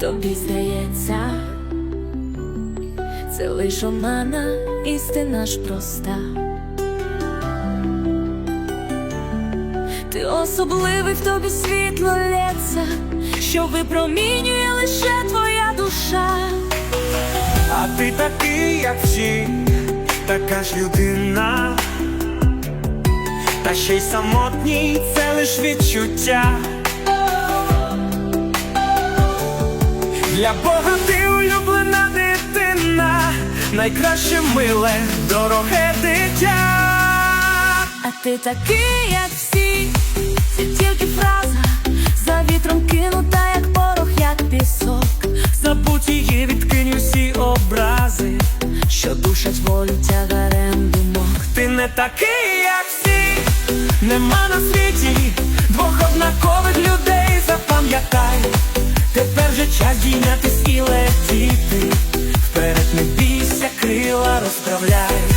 тобі здається, це лиш омана, істина ж проста. Ти особливий в тобі світло лється, що випромінює лише твоя душа. А ти такий, як всі, така ж людина, та ще й самотній це лиш відчуття. Для Бога ти улюблена дитина, найкраще миле, дороге дитя. А ти такий, як всі, це тільки фраза, за вітром кинута, як порох, як пісок. Забудь її, відкинь усі образи, що душать волю тягарем думок. ти не такий, як всі, нема на світі двох однакових людей, запам'ятай, час дійнятись і летіти, вперед не бійся, крила розправляй.